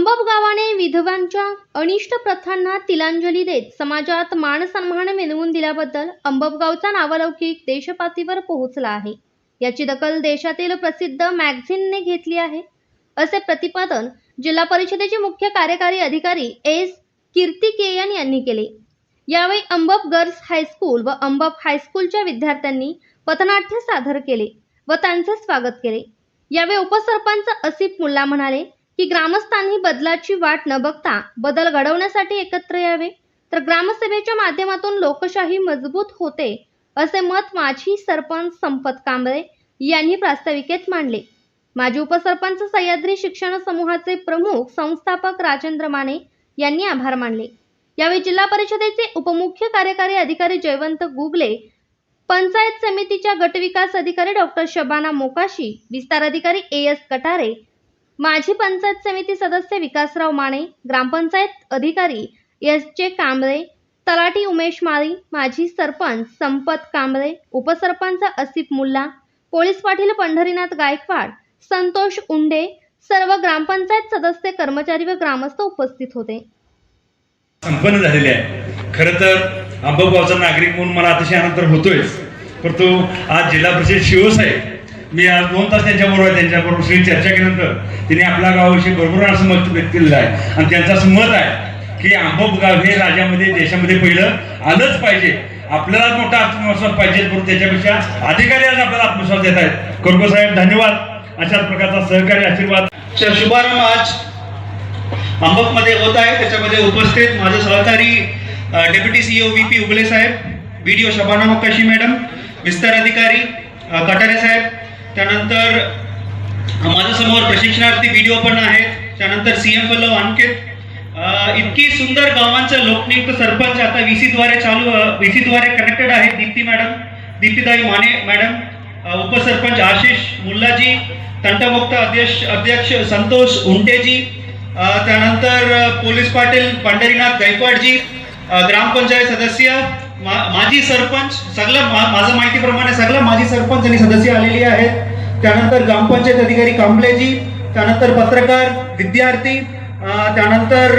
विधवांच्या अनिष्ट प्रथांना तिलांजली देत समाजात मानसन्मान मिळवून दिल्याबद्दल अंबबगावचा नावलौकिक देशपातीवर पोहोचला आहे. याची दखल देशातील प्रसिद्ध मॅगझिनने घेतली आहे. असे प्रतिपादन जिल्हा परिषदेचे मुख्य कार्यकारी अधिकारी एस कीर्तिकेयन यांनी केले. यावेळी अंबब गर्ल्स हायस्कूल व अंबब हायस्कूलच्या विद्यार्थ्यांनी पथनाट्य सादर केले व त्यांचे स्वागत केले. यावेळी उपसरपंच असिफ मुल्ला म्हणाले की ग्रामस्थांनी बदलाची वाट न बघता बदल घडवण्यासाठी एकत्र यावे? तर ग्रामसभेच्या माध्यमातून लोकशाही मजबूत होते असे मत माजी सरपंच संपत कांबळे यांनी प्रास्ताविकेत मांडले. माजी उपसरपंच सह्याद्री शिक्षण समूहाचे प्रमुख संस्थापक राजेंद्र माने यांनी आभार मानले. यावेळी जिल्हा परिषदेचे उपमुख्य कार्यकारी अधिकारी जयवंत गुगले पंचायत समितीच्या गटविकास अधिकारी डॉक्टर शबाना मोकाशी विस्तार अधिकारी ए एस कटारे माजी पंचायत समिती सदस्य विकासराव माने ग्रामपंचायत अधिकारी एस जे कांबळे तलाठी उमेश माळी माजी सरपंच संपत कांबळे उपसरपंच असिफ मुल्ला पोलीस पाटील पंढरीनाथ गायकवाड संतोष उंडे सर्व ग्रामपंचायत सदस्य कर्मचारी व ग्रामस्थ उपस्थित होते. संपन्न झालेले आहे. खरं तर अंबागावचा नागरिक म्हणून मला अतिशय आनंद होतोय परंतु आज जिल्हा परिषद शिवसाहेब मी आज दोन तास त्यांच्याबरोबर आहे त्यांच्याबरोबर श्री चर्चा केल्यानंतर त्यांनी आपल्या गावाविषयी भरपूर असं मत व्यक्त केलेलं आहे. आणि त्यांचं असं मत आहे की आंबप गाव हे राज्यामध्ये देशामध्ये पहिलं आलंच पाहिजे. आपल्याला मोठा आत्मविश्वास पाहिजे पण त्याच्यापेक्षा अधिकारी आज आपल्याला आत्मविश्वास देत आहेत. कोरको साहेब धन्यवाद. अशाच प्रकारचा सहकारी आशीर्वाद. शुभारंभ आज अंबकमध्ये होत आहे. त्याच्यामध्ये उपस्थित माझे सहकारी deputy CEO V P Ugale साहेब V D O Shabana Makkashi madam विस्तार अधिकारी कटारे साहेब त्यानंतर माझ्यासमोर प्रशिक्षणार्थी व्हिडिओ पण आहेत. त्यानंतर सी एम पल्लव अंकित इतकी सुंदर गावांचं लोकनियुक्त सरपंच आता व्ही सीद्वारे चालू व्ही सीद्वारे कनेक्टेड आहेत दीप्ती मॅडम दीप्तीदाई माने मॅडम उपसरपंच आशिष मुल्लाजी तंटमुक्त अध्यक्ष अध्यक्ष संतोष उंटेजी त्यानंतर पोलीस पाटील पंढरीनाथ गायकवाडजी ग्रामपंचायत सदस्य मा, माजी सरपंच सगळं मा, माझं माहितीप्रमाणे सगळं माजी सरपंच आणि सदस्य आलेली आहेत. त्यानंतर ग्रामपंचायत अधिकारी कांबळेजी त्यानंतर पत्रकार विद्यार्थी त्यानंतर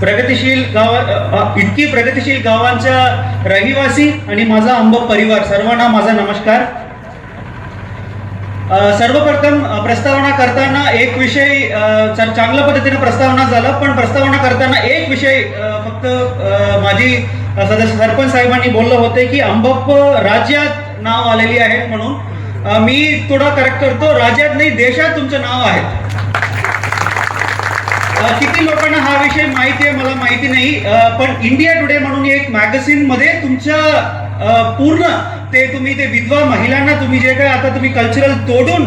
प्रगतीशील प्रगतिशील गाव इतकी प्रगतिशील गावांच्या रहिवासी आणि माझा अंब परिवार. सर्वांना माझा नमस्कार. सर्वप्रथम प्रस्तावना करताना एक विषय चांगल्या पद्धतीने प्रस्तावना झाला पण प्रस्तावना करताना एक विषय फक्त माझी सदस्य सरपंच साहेबांनी बोललं होते की अंबप राज्यात नाव आलेली आहेत म्हणून. मी थोडा करेक्ट करतो. राज्यात नाही देशात तुमचं नाव आहे. किती लोकांना हा विषय माहिती आहे मला माहिती नाही. पण इंडिया टुडे म्हणून एक मॅगझिनमध्ये तुमच्या पूर्ण ते तुम्ही ते विधवा महिलांना तुम्ही जे काय आता तुम्ही कल्चरल तोडून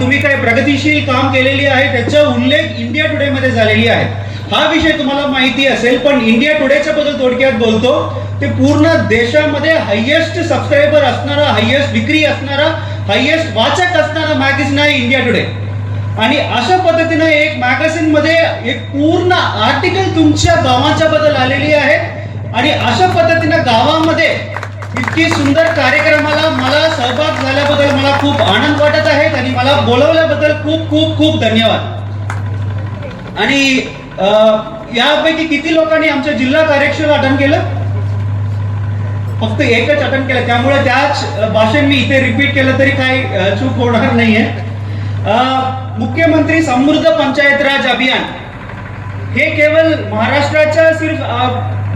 तुम्ही काय प्रगतिशील काम केलेली आहे त्याचा उल्लेख इंडिया टुडे मध्ये झालेली आहे. हा विषय तुम्हाला माहिती असेल पण इंडिया टुडेच्या बद्दल थोडक्यात बोलतो. ते पूर्ण देशामध्ये हायेस्ट सबस्क्रायबर असणारा हायेस्ट विक्री असणारा हायेस्ट वाचक असणारं मॅगझिन आहे इंडिया टुडे आणि अशा पद्धतीनं एक मॅगझिनमध्ये एक पूर्ण आर्टिकल तुमच्या गावाच्या बद्दल आलेली आहे. आणि अशा पद्धतीनं गावामध्ये इतकी सुंदर कार्यक्रमाला मला सहभाग झाल्याबद्दल मला खूप आनंद वाटत आहे आणि मला बोलवल्याबद्दल खूप खूप खूप धन्यवाद. आणि यापैकी किती लोकांनी आमच्या जिल्हा कार्यक्षम अटन केलं? फक्त एकच अटेंड केलं. त्यामुळे त्याच भाषण मी इथे रिपीट केलं तरी काही चूक होणार नाहीये. अं, मुख्यमंत्री समृद्ध पंचायत राज अभियान. हे केवळ महाराष्ट्राच्या सिर्फ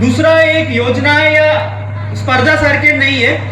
दुसरा एक योजना या स्पर्धासारखे नाहीये.